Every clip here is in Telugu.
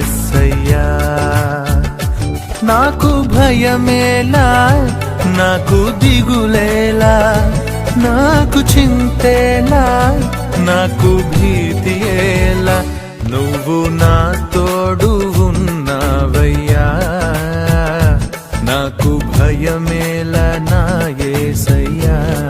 ఎస్సయ్యా. నాకు భయమేలా నాకు దిగులేలా నాకు చింతేలా నాకు భీతి భీతియేలా నువ్వు నా తోడు ఉన్నావయ్యా. నాకు భయమేలా నా ఏసయ్యా.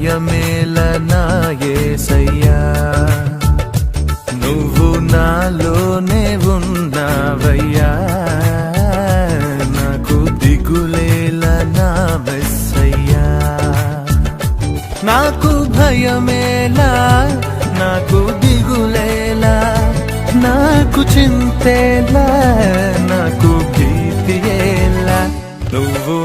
నాకు నువ్వు నాలోనే ఉన్నావయ్యా. నాకు దిగులేల నా మెస్సయ్యా నాకు భయమేలా నాకు దిగులేలా నాకు చింతేలా నాకు భీతియేలా నువ్వు